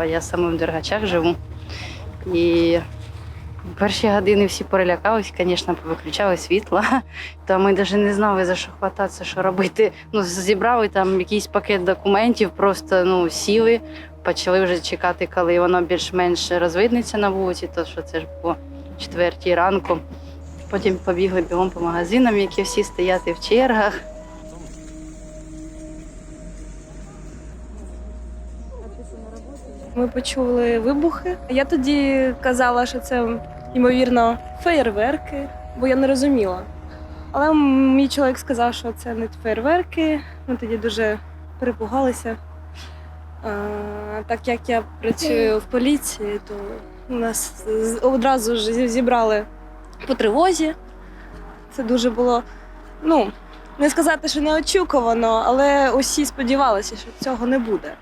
а я саме в Дергачах живу. І перші години всі перелякались, звісно, повиключали світло. Та ми навіть не знали, за що хвататися, що робити. Ну, зібрали там якийсь пакет документів, просто ну, сіли, почали вже чекати, коли воно більш-менш розвиднеться на вулиці, то що це ж було четвертій ранку. Потім побігли бігом по магазинам, які всі стояти в чергах. Ми почули вибухи. Я тоді казала, що це ймовірно феєрверки, бо я не розуміла. Але мій чоловік сказав, що це не феєрверки. Ми тоді дуже перепугалися. А, так як я працюю в поліції, то нас одразу ж зібрали по тривозі. Це дуже було, ну, не сказати, що неочікувано, але усі сподівалися, що цього не буде.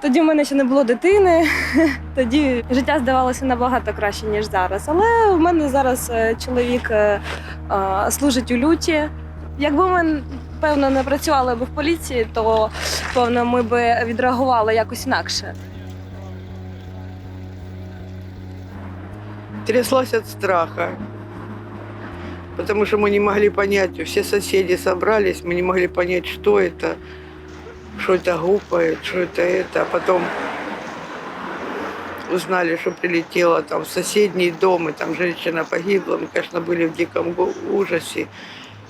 Тоді в мене ще не було дитини, тоді життя здавалося набагато краще, ніж зараз. Але в мене зараз е, чоловік е, е, служить у люті. Якби ми, певно, не працювали б в поліції, то певно ми б відреагували якось інакше. Тряслась от страха. Потому что мы не могли понять, все соседи собрались, мы не могли понять, что это, Что это гупает, что это это. А потом узнали, что прилетело там в соседний дом, и там женщина погибла. Мы, конечно, были в диком ужасе.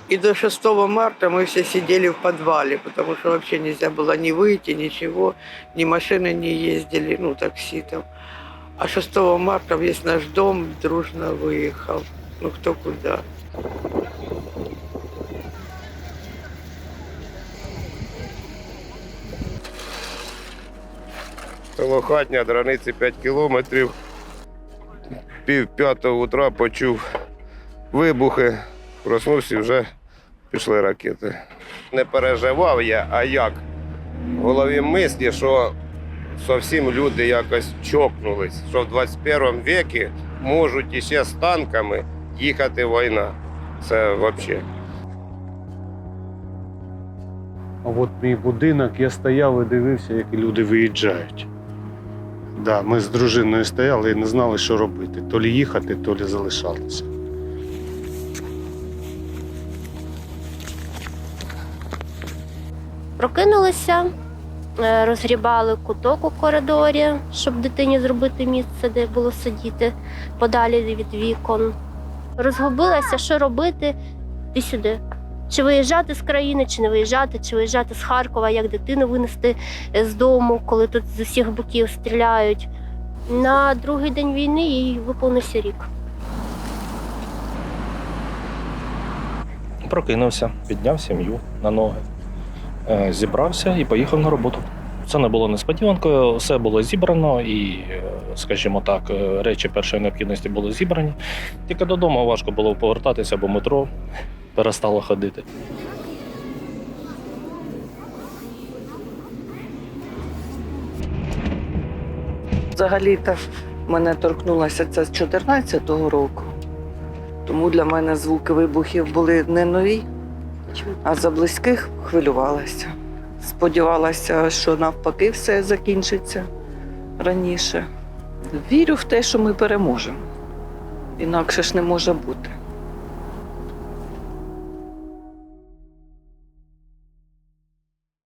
И до 6 марта мы все сидели в подвале, потому что вообще нельзя было ни выйти, ничего, ни машины не ездили, ну, такси там. А 6 марта весь наш дом дружно выехал. Ну, кто куда. Село Хатня, границі 5 кілометрів. Пів п'ятого утра почув вибухи, проснувся і вже пішли ракети. Не переживав я, а як? В голові мислі, що зовсім люди якось чокнулись, що в 21 віці можуть іще з танками їхати війна. Це взагалі. А от мій будинок, я стояв і дивився, як люди виїжджають. Да, ми з дружиною стояли і не знали, що робити. То лі їхати, то лі залишатися. Прокинулися, е, розгрібали куток у коридорі, щоб дитині зробити місце, де було сидіти подалі від вікон. Розгубилася, що робити і сюди. Чи виїжджати з країни, чи не виїжджати, чи виїжджати з Харкова, як дитину винести е, з дому, коли тут з усіх боків стріляють. На другий день війни їй виповнився рік. Прокинувся, підняв сім'ю на ноги, е, зібрався і поїхав на роботу. Це не було несподіванкою, все було зібрано, і, е, скажімо так, речі першої необхідності були зібрані. Тільки додому важко було повертатися, бо метро перестало ходити. Взагалі-то мене торкнулося це з 14-го року. Тому для мене звуки вибухів були не нові, а за близьких хвилювалася. Сподівалася, що навпаки все закінчиться раніше. Вірю в те, що ми переможемо. Інакше ж не може бути.